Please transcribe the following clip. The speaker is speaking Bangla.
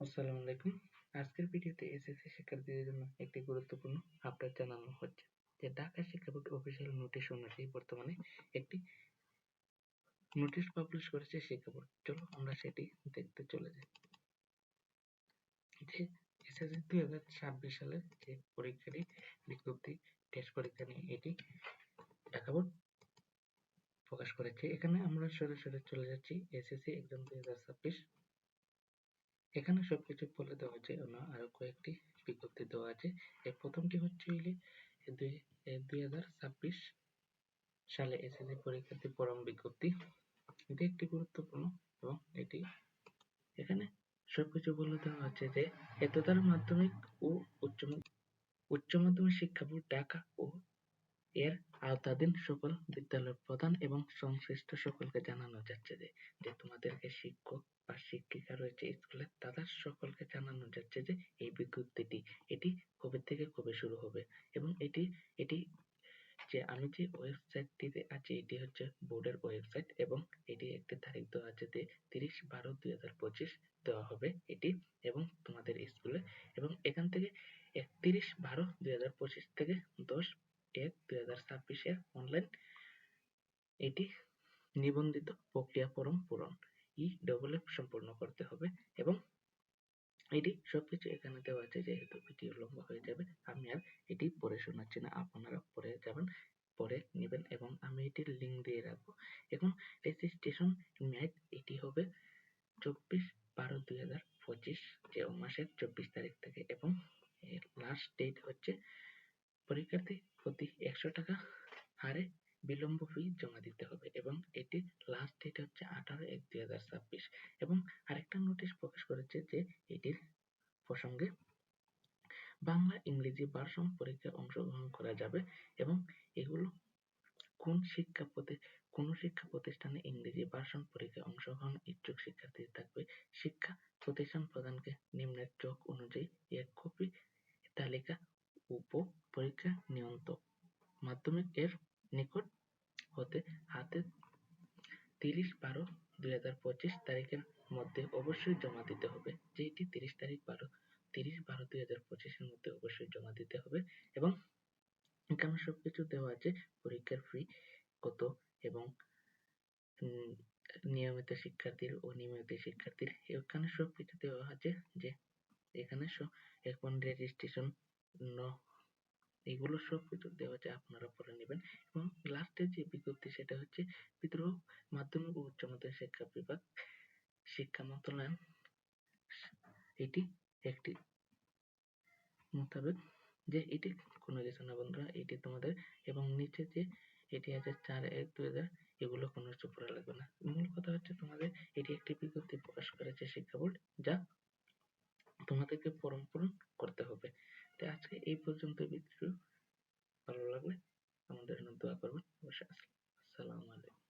আসসালামু আলাইকুম। আজকের ভিডিওতে এসএসসি শিক্ষার্থীদের জন্য একটি গুরুত্বপূর্ণ আপডেট জানানো হচ্ছে, যে ঢাকা শিক্ষা বোর্ড অফিসিয়াল নোটিশ অনুযায়ী বর্তমানে একটি নোটিশ পাবলিশ করেছে শিক্ষা বোর্ড। চলো আমরা সেটি দেখতে চলে যাই। যে এসএসসি দুই হাজার ছাব্বিশ সালের যে পরীক্ষাটি, বিজ্ঞপ্তি টেস্ট পরীক্ষা নিয়ে এটি ঢাকা বোর্ড প্রকাশ করেছে। এখানে আমরা সরাসরি চলে যাচ্ছি এসএসসি এক্সাম দুই হাজার ছাব্বিশ এখানে সবকিছু বলে দেওয়া আছে না আরও কয়েকটি বিজ্ঞপ্তি দেওয়া আছে। এর প্রথমটি হচ্ছে দুই দুই হাজার ছাব্বিশ সালে এসএসসি পরীক্ষার্থী পরম বিজ্ঞপ্তি। এটি একটি গুরুত্বপূর্ণ এবং এটি এখানে সবকিছু বলে দেওয়া আছে যে এতদার মাধ্যমিক ও উচ্চ উচ্চ মাধ্যমিক শিক্ষা বোর্ড, ঢাকা ও এর আওতাধীন সকল বিদ্যালয়ের প্রধান এবং সংশ্লিষ্ট সকলকে জানানো যাচ্ছে যে যে তোমাদেরকে শিক্ষক বা শিক্ষিকা রয়েছে স্কুলে, তাদের সকলকে জানানো যাচ্ছে যে, এই বিজ্ঞপ্তিটি, এটি কবে থেকে কবে শুরু হবে? এবং এটি এটি যে আমি যে ওয়েবসাইটটিতে আছি, এটি হচ্ছে বোর্ডের ওয়েবসাইট এবং এটি একটি তারিখ দেওয়া আছে যে তিরিশ বারো দুই হাজার পঁচিশ দেওয়া হবে এটি এবং তোমাদের স্কুলে এবং এখান থেকে একত্রিশ বারো দুই হাজার পঁচিশ থেকে দশ ছাব্বিশের অনলাইন এটি নিবন্ধিত প্রক্রিয়া ফরম পূরণ, ই ডবল এফ সম্পূর্ণ করতে হবে এবং এটি সবকিছু এখানে দেওয়া আছে, যেহেতু ভিডিও লম্বা হয়ে যাবে, আমি আর এটি পড়ে শোনাচ্ছি না, আপনারা পড়ে যাবেন পরে নেবেন এবং আমি এটির লিঙ্ক দিয়ে রাখব। এখন রেজিস্ট্রেশন মেয়াদ এটি হবে চব্বিশ বারো দুই হাজার পঁচিশ, যে মাসের চব্বিশ তারিখ থেকে এবং লাস্ট ডেট হচ্ছে পরীক্ষার্থী প্রতি একশো টাকা হারে বিলম্ব ফি জমা দিতে হবে এবং এটির লাস্ট ডেট হচ্ছে আঠারো এক দুই হাজার ছাব্বিশ। এবং আরেকটা নোটিশ প্রকাশ করেছে যে এটির প্রসঙ্গে বাংলা ইংরেজি ভার্সন পরীক্ষায় অংশগ্রহণ করা যাবে এবং এগুলো কোন শিক্ষা প্রতি কোন শিক্ষা প্রতিষ্ঠানে ইংরেজি ভার্সন পরীক্ষায় অংশগ্রহণ ইচ্ছুক শিক্ষার্থী থাকবে? শিক্ষা প্রতিষ্ঠান প্রধানকে নিম্নের চোখ অনুযায়ী এক কপি তালিকা উপ পরীক্ষা নিয়ন্ত্রক মাধ্যমিক এর নিকট হতে হাতে তিরিশ বারো দুই হাজার পঁচিশ তারিখের মধ্যে অবশ্যই জমা দিতে হবে। যেটি তিরিশ তারিখ বারো, তিরিশ বারো দুই হাজার পঁচিশের মধ্যে অবশ্যই জমা দিতে হবে এবং এখানে সবকিছু দেওয়া আছে, পরীক্ষার ফি কত এবং নিয়মিত শিক্ষার্থীর ও নিয়মিত শিক্ষার্থীর এখানে সবকিছু দেওয়া আছে যে এখানে এখন রেজিস্ট্রেশন এগুলো সব কিছু দেওয়া আছে আপনারা পড়ে নেবেন এবং লাস্টে যে বিজ্ঞপ্তি সেটা হচ্ছে বিদ্রোহ মাধ্যমিক ও উচ্চ মাধ্যমিক শিক্ষা বিভাগ শিক্ষা মন্ত্রণালয়। এটি একটি মোতাবেক যে এটি কোনো কিছু না বন্ধুরা, এটি তোমাদের এবং নিচে যে এটি আছে চার এক দুই হাজার, এগুলো কোনো কিছু পড়া লাগবে না। মূল কথা হচ্ছে তোমাদের এটি একটি বিজ্ঞপ্তি প্রকাশ করেছে শিক্ষা বোর্ড, যা তোমাদেরকে পূরণ করতে হবে। তো আজকে এই পর্যন্ত ভিডিও ভালো লাগলে আমাদের জন্য দোয়া করবেন। অবশ্যই আসসালামু আলাইকুম।